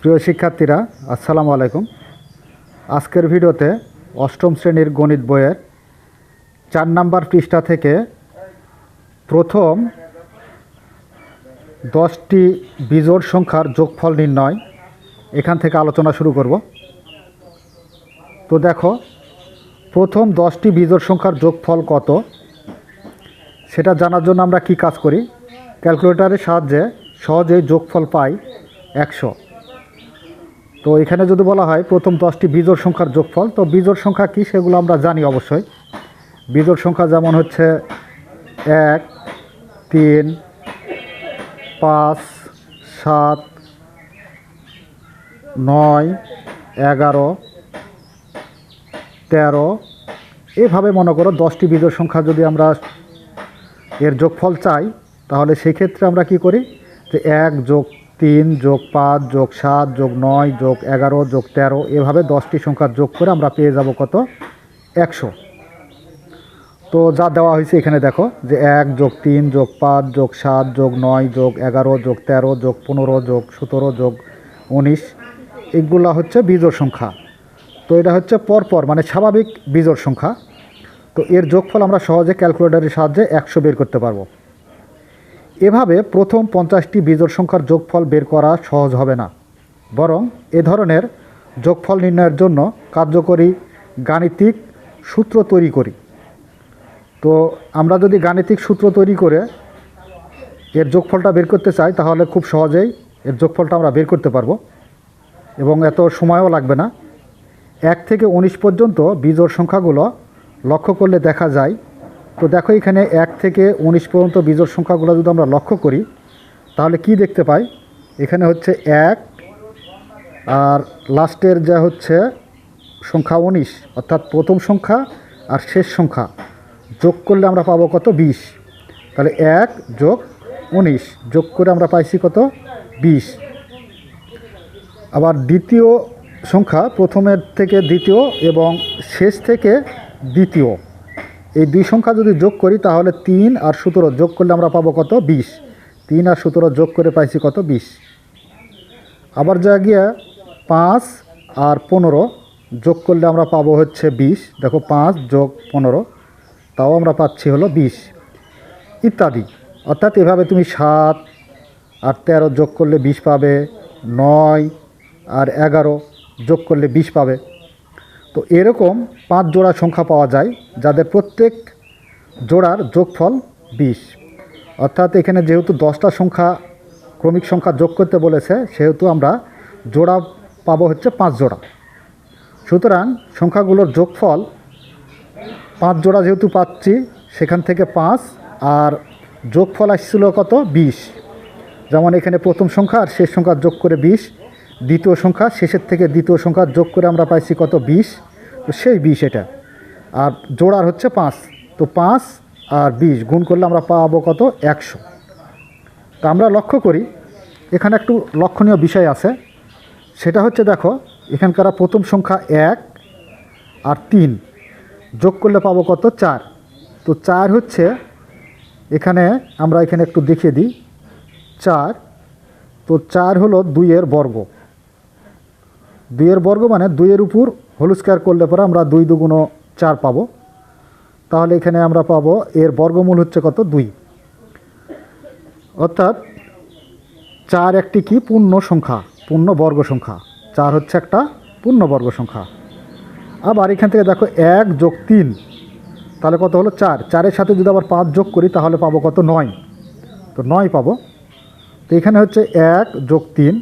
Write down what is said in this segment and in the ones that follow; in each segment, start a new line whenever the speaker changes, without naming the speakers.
প্রিয় শিক্ষার্থীরা আসসালামু আলাইকুম আজকের ভিডিওতে অষ্টম শ্রেণীর গণিত বইয়ের চার নাম্বার পৃষ্ঠা থেকে প্রথম দশটি বিজোড় সংখ্যার যোগফল নির্ণয় এখান থেকে আলোচনা শুরু করব তো দেখো প্রথম দশটি বিজোড় সংখ্যার যোগফল কত সেটা জানার জন্য আমরা কি কাজ করি ক্যালকুলেটারের সাহায্যে সহজেই যোগফল পাই একশো তো এখানে যদি বলা হয় প্রথম দশটি বিজোড় সংখ্যার যোগফল তো বিজোড় সংখ্যা কি সেগুলো আমরা জানি অবশ্যই বিজোড় সংখ্যা যেমন হচ্ছে এক তিন পাঁচ সাত নয় এগারো তেরো এভাবে মনে করো দশটি বিজোড় সংখ্যা যদি আমরা এর যোগফল চাই তাহলে সেক্ষেত্রে আমরা কি করি যে এক যোগ তিন যোগ পাঁচ যোগ সাত যোগ নয় যোগ এগারো যোগ তেরো এভাবে দশটি সংখ্যা যোগ করে আমরা পেয়ে যাব কত একশো তো যা দেওয়া হয়েছে এখানে দেখো যে এক যোগ তিন যোগ পাঁচ যোগ সাত যোগ নয় যোগ এগারো যোগ তেরো যোগ পনেরো যোগ সতেরো যোগ উনিশ এগুলো হচ্ছে বীজোর সংখ্যা তো এটা হচ্ছে পরপর মানে স্বাভাবিক বীজোর সংখ্যা তো এর যোগফল আমরা সহজে ক্যালকুলেটারের সাহায্যে একশো বের করতে পারবো এভাবে প্রথম পঞ্চাশটি বিজোড় সংখ্যার যোগফল বের করা সহজ হবে না বরং এ ধরনের যোগফল নির্ণয়ের জন্য কার্যকরী গাণিতিক সূত্র তৈরি করি তো আমরা যদি গাণিতিক সূত্র তৈরি করে এর যোগফলটা বের করতে চাই তাহলে খুব সহজেই এর যোগফলটা আমরা বের করতে পারবো এবং এত সময়ও লাগবে না এক থেকে উনিশ পর্যন্ত বিজোড় সংখ্যাগুলো লক্ষ্য করলে দেখা যায় তো দেখো এখানে এক থেকে উনিশ পর্যন্ত বিজোড় সংখ্যাগুলো যদি আমরা লক্ষ্য করি তাহলে কি দেখতে পাই এখানে হচ্ছে এক আর লাস্টের যা হচ্ছে সংখ্যা উনিশ অর্থাৎ প্রথম সংখ্যা আর শেষ সংখ্যা যোগ করলে আমরা পাবো কত বিশ তাহলে এক যোগ উনিশ যোগ করে আমরা পাইছি কত বিশ আবার দ্বিতীয় সংখ্যা প্রথমের থেকে দ্বিতীয় এবং শেষ থেকে দ্বিতীয় এই দুই সংখ্যা যদি যোগ করি তাহলে তিন আর সতেরো যোগ করলে আমরা পাবো কত বিশ তিন আর সতেরো যোগ করে পাইছি কত বিশ আবার যা গিয়া পাঁচ আর পনেরো যোগ করলে আমরা পাবো হচ্ছে বিশ দেখো পাঁচ যোগ পনেরো তাও আমরা পাচ্ছি হলো বিশ ইত্যাদি অর্থাৎ এভাবে তুমি সাত আর তেরো যোগ করলে বিশ পাবে নয় আর এগারো যোগ করলে বিশ পাবে তো এরকম পাঁচ জোড়া সংখ্যা পাওয়া যায় যাদের প্রত্যেক জোড়ার যোগফল বিশ অর্থাৎ এখানে যেহেতু দশটা সংখ্যা ক্রমিক সংখ্যা যোগ করতে বলেছে সেহেতু আমরা জোড়া পাবো হচ্ছে পাঁচ জোড়া সুতরাং সংখ্যাগুলোর যোগফল পাঁচ জোড়া যেহেতু পাচ্ছি সেখান থেকে পাঁচ আর যোগফল আসছিল কত বিশ যেমন এখানে প্রথম সংখ্যা আর শেষ সংখ্যা যোগ করে বিশ দ্বিতীয় সংখ্যা শেষের থেকে দ্বিতীয় সংখ্যা যোগ করে আমরা পাইছি কত বিশ সেই বিষ এটা আর জোড়ার হচ্ছে পাঁচ তো পাঁচ আর বিশ গুণ করলে আমরা পাবো কত একশো তো আমরা লক্ষ্য করি এখানে একটু লক্ষণীয় বিষয় আছে সেটা হচ্ছে দেখো এখানকার প্রথম সংখ্যা এক আর তিন যোগ করলে পাবো কত চার তো চার হচ্ছে এখানে আমরা এখানে একটু দেখিয়ে দিই চার তো চার হলো দুইয়ের বর্গ দুইয়ের বর্গ মানে দুইয়ের উপর হোল স্কোয়ার করলে পরে আমরা দুই দুগুণ চার পাবো তাহলে এখানে আমরা পাবো এর বর্গমূল হচ্ছে কত দুই অর্থাৎ চার একটি কি পূর্ণ সংখ্যা পূর্ণ বর্গ সংখ্যা চার হচ্ছে একটা পূর্ণ বর্গ সংখ্যা আবার এখান থেকে দেখো এক যোগ তিন তাহলে কত হলো চার চারের সাথে যদি আবার পাঁচ যোগ করি তাহলে পাবো কত নয় তো নয় পাবো তো এখানে হচ্ছে এক যোগ তিন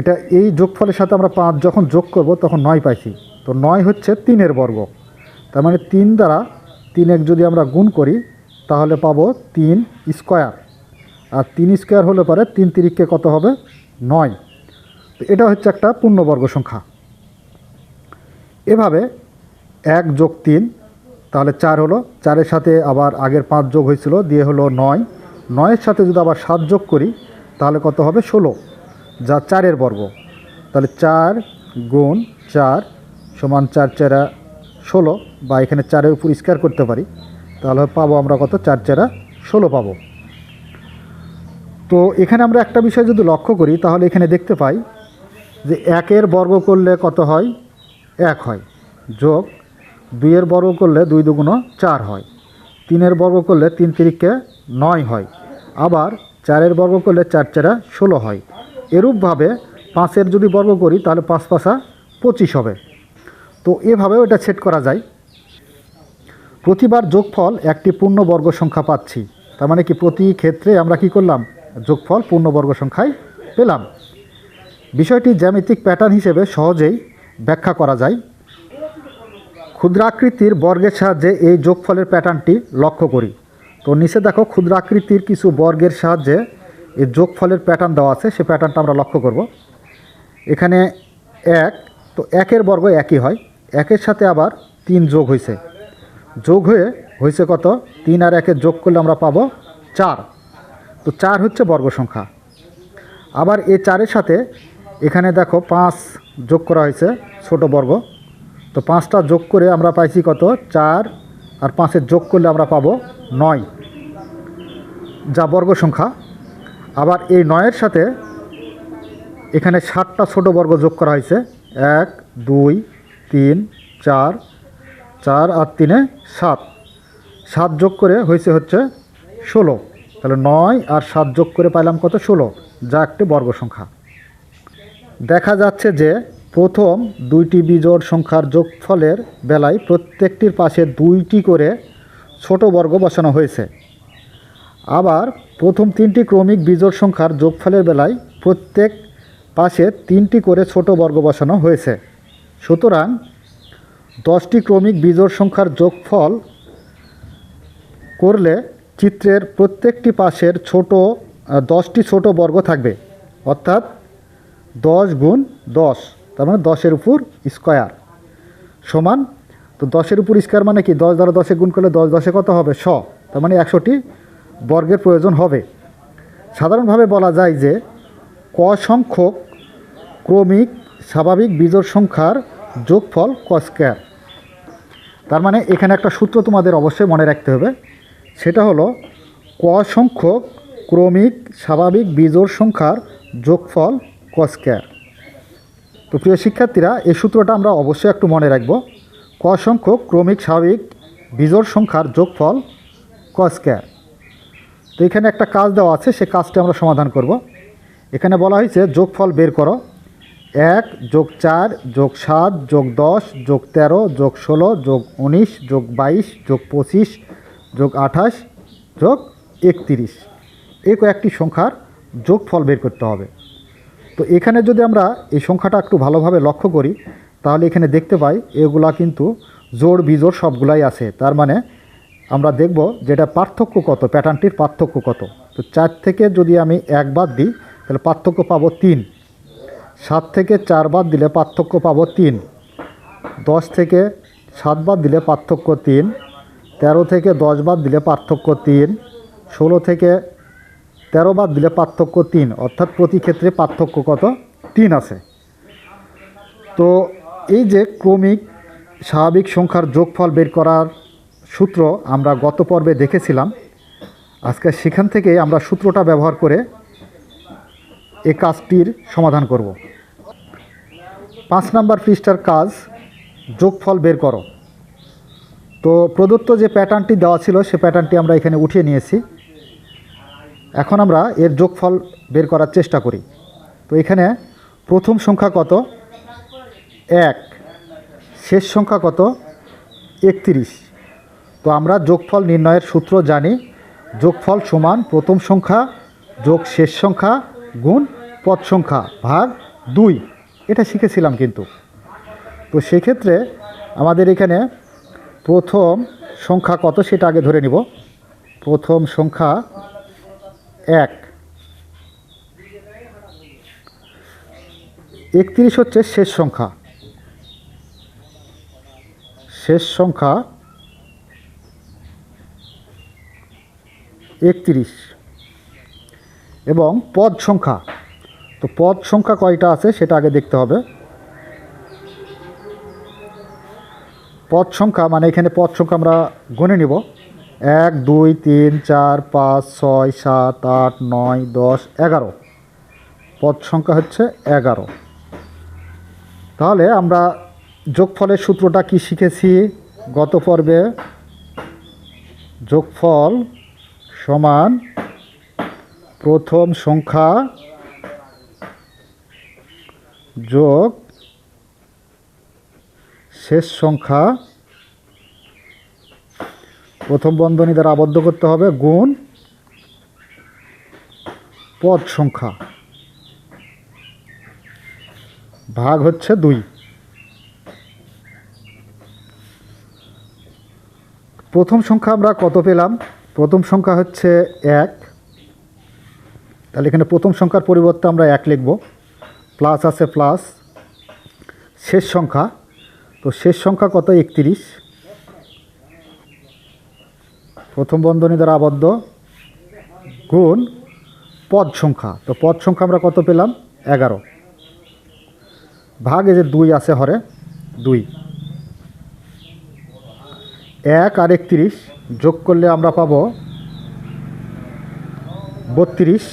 এটা এই যোগফলের সাথে আমরা পাঁচ যখন যোগ করব তখন নয় পাইছি তো নয় হচ্ছে তিনের বর্গ তার মানে তিন দ্বারা তিন এক যদি আমরা গুণ করি তাহলে পাব তিন স্কোয়ার আর তিন স্কোয়ার হলে পরে তিন তিরিককে কত হবে নয় তো এটা হচ্ছে একটা পূর্ণবর্গ সংখ্যা এভাবে এক যোগ তিন তাহলে চার হলো চারের সাথে আবার আগের পাঁচ যোগ হয়েছিল দিয়ে হলো নয় নয়ের সাথে যদি আবার সাত যোগ করি তাহলে কত হবে ষোলো যা চারের বর্গ তাহলে চার গুণ চার সমান চার চেরা ষোলো বা এখানে চারের উপর স্কোয়ার করতে পারি তাহলে পাবো আমরা কত চার চেরা ষোলো পাবো তো এখানে আমরা একটা বিষয় যদি লক্ষ্য করি তাহলে এখানে দেখতে পাই যে একের বর্গ করলে কত হয় এক হয় যোগ দুইয়ের বর্গ করলে দুই দুগুণ চার হয় তিনের বর্গ করলে তিন তিরিকে নয় হয় আবার চারের বর্গ করলে চার চেরা ষোলো হয় এরূপভাবে পাঁচের যদি বর্গ করি তাহলে পাঁচ পাশা পঁচিশ হবে তো এভাবেও এটা সেট করা যায় প্রতিবার যোগফল একটি পূর্ণবর্গ সংখ্যা পাচ্ছি তার মানে কি প্রতি ক্ষেত্রে আমরা কি করলাম যোগফল পূর্ণবর্গ সংখ্যায় পেলাম বিষয়টি জ্যামিতিক প্যাটার্ন হিসেবে সহজেই ব্যাখ্যা করা যায় ক্ষুদ্রাকৃতির বর্গের সাহায্যে এই যোগফলের প্যাটার্নটি লক্ষ্য করি তো নিচে দেখো ক্ষুদ্রাকৃতির কিছু বর্গের সাহায্যে এই যোগফলের প্যাটার্ন দেওয়া আছে সে প্যাটার্নটা আমরা লক্ষ্য করব এখানে এক তো একের বর্গ একই হয় একের সাথে আবার তিন যোগ হয়েছে যোগ হয়ে হয়েছে কত তিন আর একের যোগ করলে আমরা পাবো চার তো চার হচ্ছে বর্গ সংখ্যা আবার এ চারের সাথে এখানে দেখো পাঁচ যোগ করা হয়েছে ছোট বর্গ তো পাঁচটা যোগ করে আমরা পাইছি কত চার আর পাঁচের যোগ করলে আমরা পাবো নয় যা বর্গ সংখ্যা আবার এই নয়ের সাথে এখানে সাতটা ছোট বর্গ যোগ করা হয়েছে এক দুই তিন চার চার আর তিনে সাত সাত যোগ করে হয়েছে হচ্ছে ষোলো তাহলে নয় আর সাত যোগ করে পাইলাম কত ষোলো যা একটি বর্গ সংখ্যা দেখা যাচ্ছে যে প্রথম দুইটি বিজোড় সংখ্যার যোগফলের বেলায় প্রত্যেকটির পাশে দুইটি করে ছোট বর্গ বসানো হয়েছে আবার প্রথম তিনটি ক্রমিক বিজোড় সংখ্যার যোগফলের বেলায় প্রত্যেক পাশে তিনটি করে ছোট বর্গ বসানো হয়েছে সুতরাং দশটি ক্রমিক বিজোড় সংখ্যার যোগফল করলে চিত্রের প্রত্যেকটি পাশের ছোট দশটি ছোট বর্গ থাকবে অর্থাৎ দশ গুণ দশ তার মানে দশের উপর স্কোয়ার সমান তো দশের উপর স্কোয়ার মানে কি দশ দ্বারা দশে গুণ করলে দশ দশে কত হবে শ তার মানে একশোটি বর্গের প্রয়োজন হবে সাধারণভাবে বলা যায় যে ক সংখ্যক ক্রমিক স্বাভাবিক বিজোর সংখ্যার যোগফল স্কোয়ার তার মানে এখানে একটা সূত্র তোমাদের অবশ্যই মনে রাখতে হবে সেটা হলো ক সংখ্যক ক্রমিক স্বাভাবিক বিজোর সংখ্যার যোগফল স্কোয়ার তো প্রিয় শিক্ষার্থীরা এই সূত্রটা আমরা অবশ্যই একটু মনে রাখব ক সংখ্যক ক্রমিক স্বাভাবিক বিজোর সংখ্যার যোগফল স্কোয়ার তো এখানে একটা কাজ দেওয়া আছে সে কাজটি আমরা সমাধান করব এখানে বলা হয়েছে যোগফল বের করো এক যোগ চার যোগ সাত যোগ দশ যোগ তেরো যোগ ষোলো যোগ উনিশ যোগ বাইশ যোগ পঁচিশ যোগ আঠাশ যোগ একত্রিশ এই কয়েকটি সংখ্যার যোগফল বের করতে হবে তো এখানে যদি আমরা এই সংখ্যাটা একটু ভালোভাবে লক্ষ্য করি তাহলে এখানে দেখতে পাই এগুলা কিন্তু জোড় বিজোড় সবগুলাই আছে তার মানে আমরা দেখব যেটা পার্থক্য কত প্যাটার্নটির পার্থক্য কত তো চার থেকে যদি আমি এক বাদ দিই তাহলে পার্থক্য পাবো তিন সাত থেকে চার বাদ দিলে পার্থক্য পাবো তিন দশ থেকে সাত বাদ দিলে পার্থক্য তিন তেরো থেকে দশ বাদ দিলে পার্থক্য তিন ষোলো থেকে তেরো বাদ দিলে পার্থক্য তিন অর্থাৎ প্রতি ক্ষেত্রে পার্থক্য কত তিন আছে তো এই যে ক্রমিক স্বাভাবিক সংখ্যার যোগফল বের করার সূত্র আমরা গত পর্বে দেখেছিলাম আজকে সেখান থেকে আমরা সূত্রটা ব্যবহার করে এ কাজটির সমাধান করব পাঁচ নাম্বার পৃষ্ঠার কাজ যোগফল বের করো তো প্রদত্ত যে প্যাটার্নটি দেওয়া ছিল সে প্যাটার্নটি আমরা এখানে উঠিয়ে নিয়েছি এখন আমরা এর যোগফল বের করার চেষ্টা করি তো এখানে প্রথম সংখ্যা কত এক শেষ সংখ্যা কত একত্রিশ তো আমরা যোগফল নির্ণয়ের সূত্র জানি যোগফল সমান প্রথম সংখ্যা যোগ শেষ সংখ্যা গুণ পদ সংখ্যা ভাগ দুই এটা শিখেছিলাম কিন্তু তো সেক্ষেত্রে আমাদের এখানে প্রথম সংখ্যা কত সেটা আগে ধরে নিব প্রথম সংখ্যা এক একত্রিশ হচ্ছে শেষ সংখ্যা শেষ সংখ্যা একত্রিশ এবং পদ সংখ্যা তো পদ সংখ্যা কয়টা আছে সেটা আগে দেখতে হবে পদ সংখ্যা মানে এখানে পদ সংখ্যা আমরা গুনে নিব এক দুই তিন চার পাঁচ ছয় সাত আট নয় দশ এগারো পদ সংখ্যা হচ্ছে এগারো তাহলে আমরা যোগফলের সূত্রটা কি শিখেছি গত পর্বে যোগফল সমান প্রথম সংখ্যা যোগ শেষ সংখ্যা প্রথম বন্ধনী দ্বারা আবদ্ধ করতে হবে গুণ পদ সংখ্যা ভাগ হচ্ছে দুই প্রথম সংখ্যা আমরা কত পেলাম প্রথম সংখ্যা হচ্ছে এক তাহলে এখানে প্রথম সংখ্যার পরিবর্তে আমরা এক লিখব প্লাস আছে প্লাস শেষ সংখ্যা তো শেষ সংখ্যা কত একত্রিশ প্রথম বন্ধনী দ্বারা আবদ্ধ গুণ পদ সংখ্যা তো পদ সংখ্যা আমরা কত পেলাম এগারো ভাগ এ যে দুই আছে হরে দুই এক আর একত্রিশ যোগ করলে আমরা পাব বত্রিশ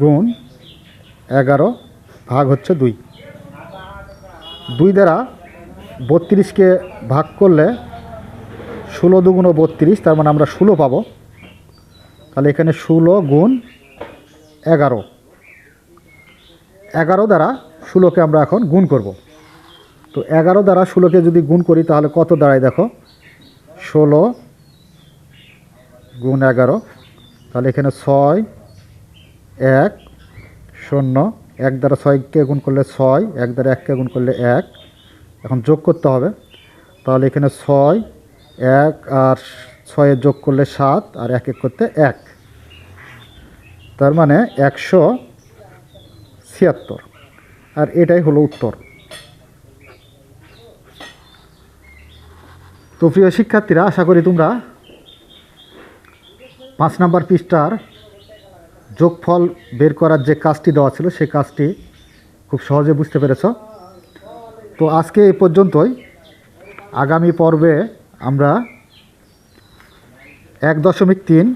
গুণ এগারো ভাগ হচ্ছে দুই দুই দ্বারা বত্রিশকে ভাগ করলে ষোলো দুগুণ বত্রিশ তার মানে আমরা ষোলো পাব তাহলে এখানে ষোলো গুণ এগারো এগারো দ্বারা ষোলোকে আমরা এখন গুণ করবো তো এগারো দ্বারা ষোলোকে যদি গুণ করি তাহলে কত দাঁড়ায় দেখো ষোলো গুণ এগারো তাহলে এখানে ছয় এক শূন্য এক দ্বারা ছয়কে গুণ করলে ছয় এক দ্বারা এককে গুণ করলে এক এখন যোগ করতে হবে তাহলে এখানে ছয় এক আর ছয়ে যোগ করলে সাত আর এক এক করতে এক তার মানে একশো ছিয়াত্তর আর এটাই হলো উত্তর তো প্রিয় শিক্ষার্থীরা আশা করি তোমরা পাঁচ নাম্বার পৃষ্ঠার যোগফল বের করার যে কাজটি দেওয়া ছিল সেই কাজটি খুব সহজে বুঝতে পেরেছ তো আজকে এ পর্যন্তই আগামী পর্বে আমরা এক দশমিক তিন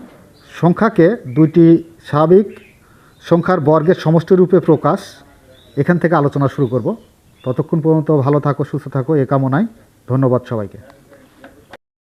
সংখ্যাকে দুইটি স্বাভাবিক সংখ্যার বর্গের সমষ্টি রূপে প্রকাশ এখান থেকে আলোচনা শুরু করব ততক্ষণ পর্যন্ত ভালো থাকো সুস্থ থাকো এ কামনায় ধন্যবাদ সবাইকে